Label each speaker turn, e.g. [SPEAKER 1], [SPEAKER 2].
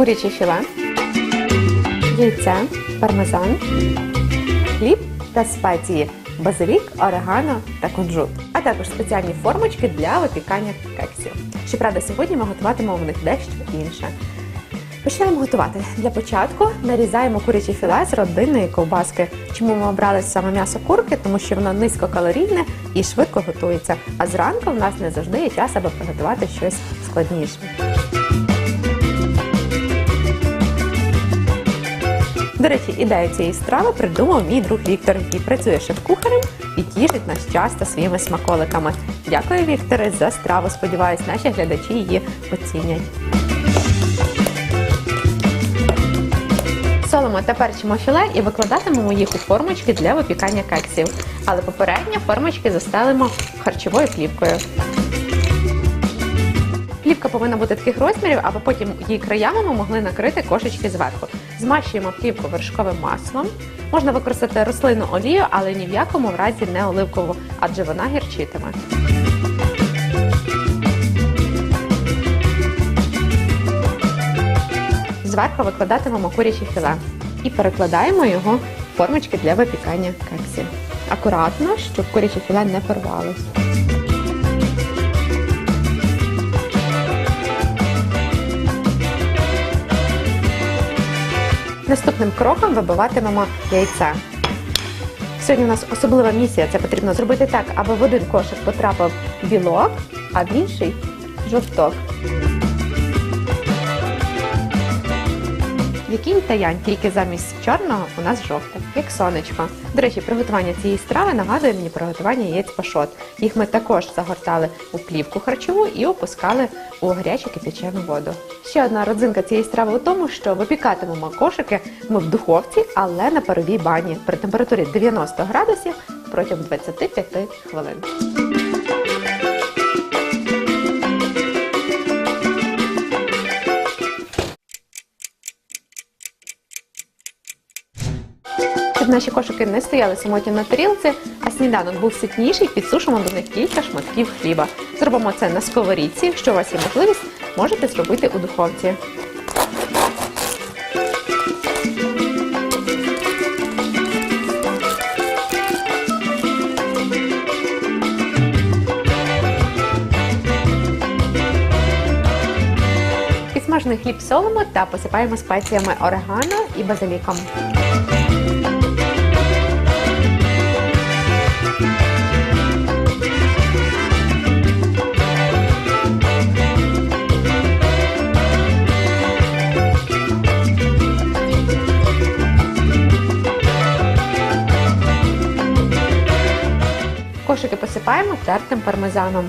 [SPEAKER 1] куряче філе, яйце, пармезан, хліб та спеції, базилік, орегано та кунжут, а також спеціальні формочки для випікання кексів. Щоправда, сьогодні ми готуватимемо в них дещо інше. Почнемо готувати. Для початку нарізаємо куряче філе з родинної ковбаски. Чому ми обрали саме м'ясо курки? Тому що воно низькокалорійне і швидко готується. А зранку в нас не завжди є час, аби приготувати щось складніше. До речі, ідею цієї страви придумав мій друг Віктор, який працює шеф-кухарем і тішить нас часто своїми смаколиками. Дякую, Вікторе, за страву. Сподіваюсь, наші глядачі її оцінять. Солимо та перчимо філе і викладатимемо їх у формочки для випікання кексів. Але попередньо формочки застелимо харчовою плівкою. Плівка повинна бути таких розмірів, аби потім її краями ми могли накрити кошечки зверху. Змащуємо плівку вершковим маслом. Можна використати рослинну олію, але ні в якому разі не оливкову, адже вона гірчитиме. Зверху викладатимемо куряче філе і перекладаємо його в формочки для випікання кексів. Акуратно, щоб куряче філе не порвалось. Наступним кроком вибиватимемо яйце. Сьогодні у нас особлива місія. Це потрібно зробити так, аби в один кошик потрапив білок, а в інший жовток. Який таянь, тільки замість чорного у нас жовте, як сонечко. До речі, приготування цієї страви нагадує мені приготування яєць пашот. Їх ми також загортали у плівку харчову і опускали у гарячу кипячену воду. Ще одна родзинка цієї страви у тому, що випікатимемо кошики ми в духовці, але на паровій бані при температурі 90 градусів протягом 25 хвилин. Щоб наші кошики не стояли самотньо на тарілці, а сніданок був ситніший, підсушимо до них кілька шматків хліба. Зробимо це на сковорідці. Якщо у вас є можливість, можете зробити у духовці. Підсмажений хліб солимо та посипаємо спеціями орегано і базиліком. Кошики посипаємо тертим пармезаном.